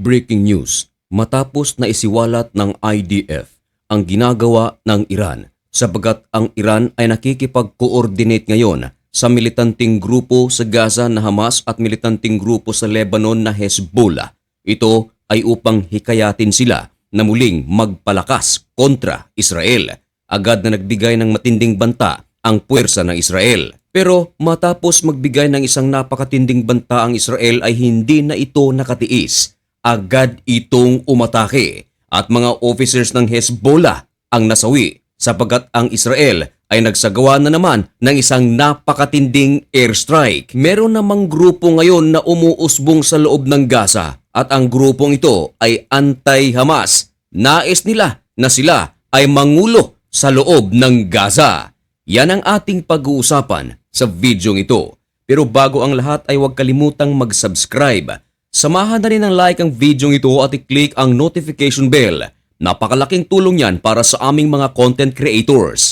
Breaking news, matapos na isiwalat ng IDF ang ginagawa ng Iran sapagat ang Iran ay nakikipag-coordinate ngayon sa militanting grupo sa Gaza na Hamas at militanting grupo sa Lebanon na Hezbollah. Ito ay upang hikayatin sila na muling magpalakas kontra Israel. Agad na nagbigay ng matinding banta ang puwersa ng Israel. Pero matapos magbigay ng isang napakatinding banta ang Israel ay hindi na ito nakatiis. Agad itong umatake at mga officers ng Hezbollah ang nasawi sapagat ang Israel ay nagsagawa na naman ng isang napakatinding airstrike. Meron namang grupo ngayon na umuusbong sa loob ng Gaza at ang grupong ito ay anti-Hamas. Nais nila na sila ay mangulo sa loob ng Gaza. Yan ang ating pag-uusapan sa videong ito. Pero bago ang lahat ay huwag kalimutang mag-subscribe. Samahan na rin ng like ang videong ito at i-click ang notification bell. Napakalaking tulong yan para sa aming mga content creators.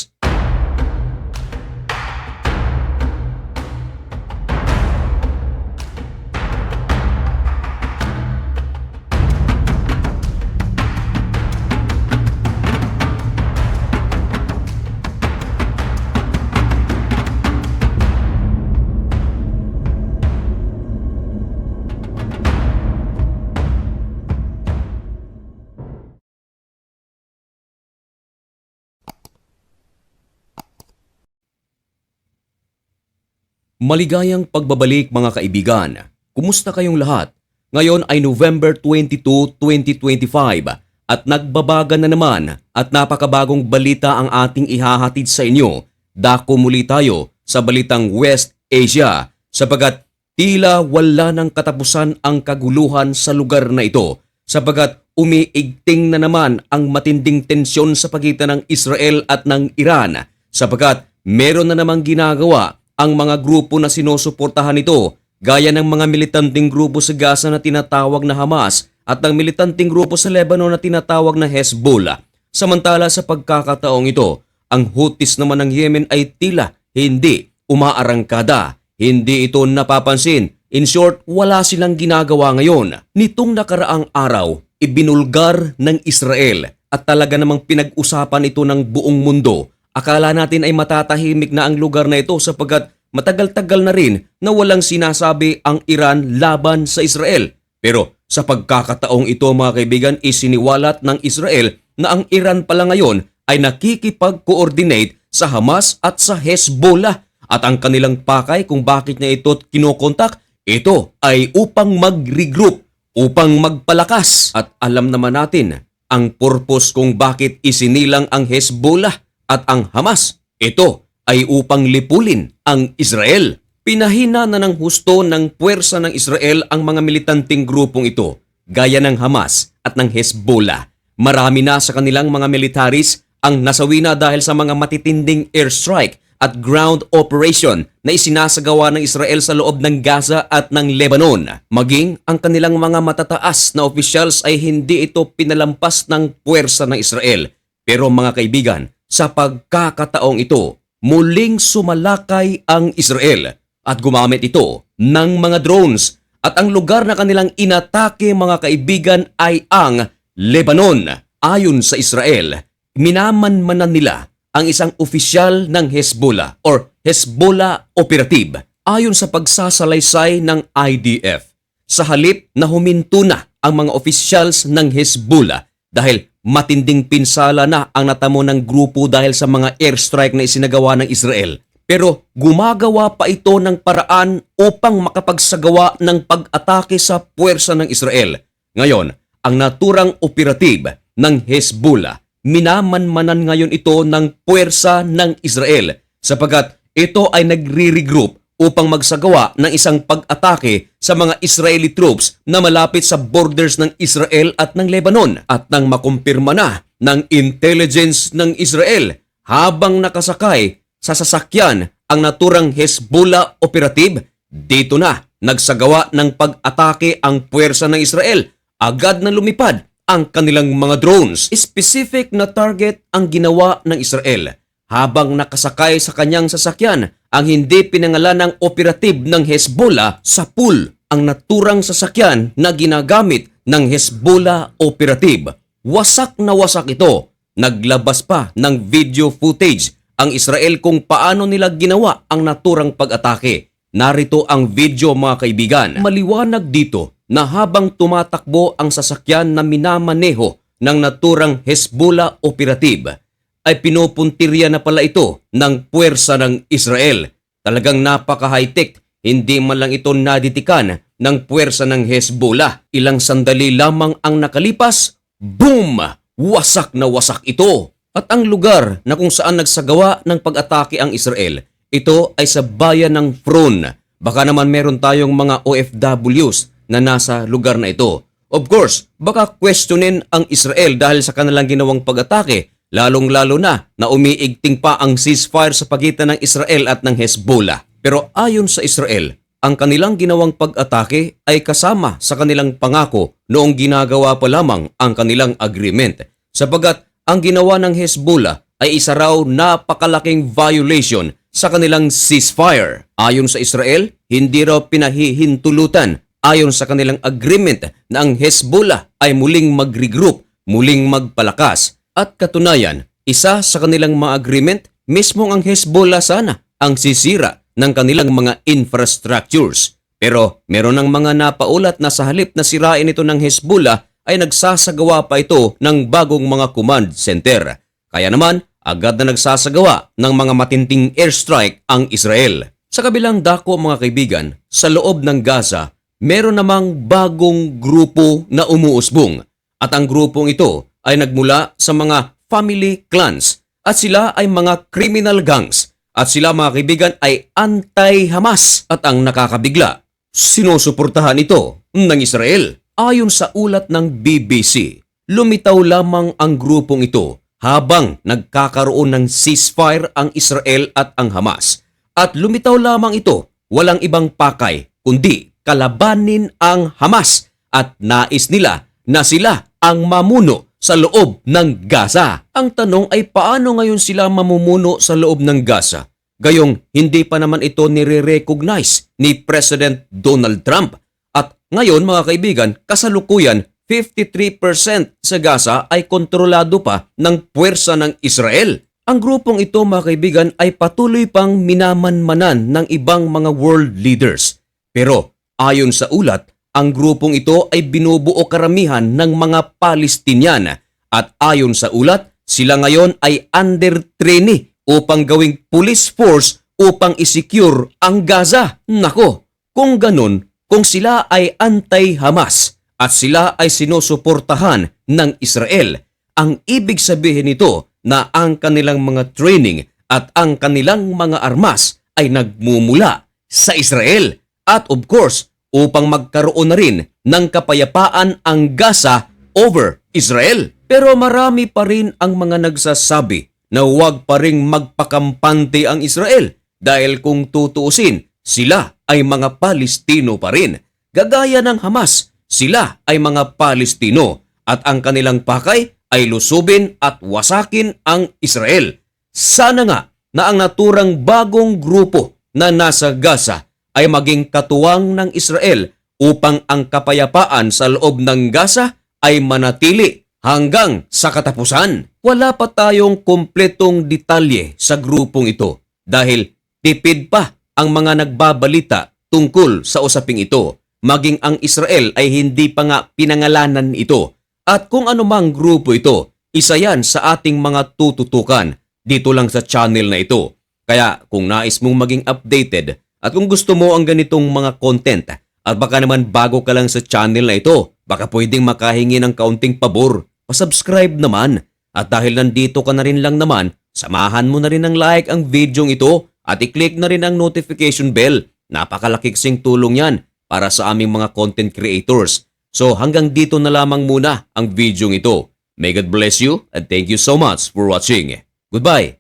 Maligayang pagbabalik mga kaibigan. Kumusta kayong lahat? Ngayon ay November 22, 2025 at nagbabaga na naman at napakabagong balita ang ating ihahatid sa inyo. Dako muli tayo sa balitang West Asia sapagat tila wala ng katapusan ang kaguluhan sa lugar na ito sapagat umiigting na naman ang matinding tensyon sa pagitan ng Israel at ng Iran sapagat meron na namang ginagawa ang mga grupo na sinusuportahan nito gaya ng mga militanteng grupo sa Gaza na tinatawag na Hamas at ng militanteng grupo sa Lebanon na tinatawag na Hezbollah. Samantala sa pagkakataong ito, ang Houthis naman ng Yemen ay tila hindi umaarangkada. Hindi ito napapansin. In short, wala silang ginagawa ngayon. Nitong nakaraang araw, ibinulgar ng Israel at talaga namang pinag-usapan ito ng buong mundo Akala natin ay matatahimik na ang lugar na ito sapagkat matagal-tagal na rin na walang sinasabi ang Iran laban sa Israel. Pero sa pagkakataong ito mga kaibigan isiniwalat ng Israel na ang Iran pala ngayon ay nakikipag-coordinate sa Hamas at sa Hezbollah. At ang kanilang pakay kung bakit niya ito kinokontak ito ay upang mag-regroup, upang magpalakas. At alam naman natin ang purpose kung bakit isinilang ang Hezbollah at ang Hamas. Ito ay upang lipulin ang Israel. Pinahina na ng husto ng puwersa ng Israel ang mga militanting grupong ito, gaya ng Hamas at ng Hezbollah. Marami na sa kanilang mga militaris ang nasawi na dahil sa mga matitinding airstrike at ground operation na isinasagawa ng Israel sa loob ng Gaza at ng Lebanon. Maging ang kanilang mga matataas na officials ay hindi ito pinalampas ng puwersa ng Israel. Pero mga kaibigan, sa pagkakataong ito, muling sumalakay ang Israel at gumamit ito ng mga drones at ang lugar na kanilang inatake mga kaibigan ay ang Lebanon. Ayon sa Israel, minamanmanan nila ang isang opisyal ng Hezbollah or Hezbollah Operative ayon sa pagsasalaysay ng IDF. Sa halip na huminto na ang mga officials ng Hezbollah dahil matinding pinsala na ang natamo ng grupo dahil sa mga airstrike na isinagawa ng Israel. Pero gumagawa pa ito ng paraan upang makapagsagawa ng pag-atake sa puwersa ng Israel. Ngayon, ang naturang operative ng Hezbollah, minamanmanan ngayon ito ng puwersa ng Israel sapagat ito ay nagre-regroup upang magsagawa ng isang pag-atake sa mga Israeli troops na malapit sa borders ng Israel at ng Lebanon at nang makumpirma na ng intelligence ng Israel habang nakasakay sa sasakyan ang naturang Hezbollah operative, dito na nagsagawa ng pag-atake ang puwersa ng Israel. Agad na lumipad ang kanilang mga drones. Specific na target ang ginawa ng Israel habang nakasakay sa kanyang sasakyan ang hindi pinangalan ng operative ng Hezbollah sa pool ang naturang sasakyan na ginagamit ng Hezbollah Operative. Wasak na wasak ito. Naglabas pa ng video footage ang Israel kung paano nila ginawa ang naturang pag-atake. Narito ang video mga kaibigan. Maliwanag dito na habang tumatakbo ang sasakyan na minamaneho ng naturang Hezbollah Operative, ay pinupuntirya na pala ito ng puwersa ng Israel. Talagang napaka-high-tech, hindi man lang ito naditikan ng puwersa ng Hezbollah. Ilang sandali lamang ang nakalipas, boom! Wasak na wasak ito. At ang lugar na kung saan nagsagawa ng pag-atake ang Israel, ito ay sa bayan ng Fron. Baka naman meron tayong mga OFWs na nasa lugar na ito. Of course, baka questionin ang Israel dahil sa kanilang ginawang pag-atake, lalong-lalo na na umiigting pa ang ceasefire sa pagitan ng Israel at ng Hezbollah. Pero ayon sa Israel, ang kanilang ginawang pag-atake ay kasama sa kanilang pangako noong ginagawa pa lamang ang kanilang agreement. Sapagat ang ginawa ng Hezbollah ay isa raw napakalaking violation sa kanilang ceasefire. Ayon sa Israel, hindi raw pinahihintulutan ayon sa kanilang agreement na ang Hezbollah ay muling mag-regroup, muling magpalakas. At katunayan, isa sa kanilang mga agreement, mismong ang Hezbollah sana ang sisira ng kanilang mga infrastructures. Pero meron ng mga napaulat na sa halip na sirain ito ng Hezbollah ay nagsasagawa pa ito ng bagong mga command center. Kaya naman, agad na nagsasagawa ng mga matinding airstrike ang Israel. Sa kabilang dako mga kaibigan, sa loob ng Gaza, meron namang bagong grupo na umuusbong. At ang grupong ito ay nagmula sa mga family clans at sila ay mga criminal gangs at sila mga kaibigan ay anti-Hamas at ang nakakabigla, sinusuportahan ito ng Israel. Ayon sa ulat ng BBC, lumitaw lamang ang grupong ito habang nagkakaroon ng ceasefire ang Israel at ang Hamas. At lumitaw lamang ito, walang ibang pakay kundi kalabanin ang Hamas at nais nila na sila ang mamuno sa loob ng Gaza. Ang tanong ay paano ngayon sila mamumuno sa loob ng Gaza? Gayong hindi pa naman ito nire-recognize ni President Donald Trump. At ngayon mga kaibigan, kasalukuyan 53% sa Gaza ay kontrolado pa ng puwersa ng Israel. Ang grupong ito mga kaibigan ay patuloy pang minamanmanan ng ibang mga world leaders. Pero ayon sa ulat, ang grupong ito ay binubuo karamihan ng mga Palestinian at ayon sa ulat, sila ngayon ay under trainee upang gawing police force upang isecure ang Gaza. Nako, kung ganun, kung sila ay anti-Hamas at sila ay sinusuportahan ng Israel, ang ibig sabihin nito na ang kanilang mga training at ang kanilang mga armas ay nagmumula sa Israel. At of course, upang magkaroon na rin ng kapayapaan ang Gaza over Israel. Pero marami pa rin ang mga nagsasabi na huwag pa ring magpakampante ang Israel dahil kung tutuusin, sila ay mga Palestino pa rin. Gagaya ng Hamas, sila ay mga Palestino at ang kanilang pakay ay lusubin at wasakin ang Israel. Sana nga na ang naturang bagong grupo na nasa Gaza ay maging katuwang ng Israel upang ang kapayapaan sa loob ng Gaza ay manatili hanggang sa katapusan. Wala pa tayong kumpletong detalye sa grupong ito dahil tipid pa ang mga nagbabalita tungkol sa usaping ito. Maging ang Israel ay hindi pa nga pinangalanan ito. At kung anumang grupo ito, isa yan sa ating mga tututukan dito lang sa channel na ito. Kaya kung nais mong maging updated at kung gusto mo ang ganitong mga content at baka naman bago ka lang sa channel na ito, baka pwedeng makahingi ng kaunting pabor. Pasubscribe naman. At dahil nandito ka na rin lang naman, samahan mo na rin ng like ang video ito at i-click na rin ang notification bell. Napakalakiksing tulong yan para sa aming mga content creators. So hanggang dito na lamang muna ang video ito. May God bless you and thank you so much for watching. Goodbye!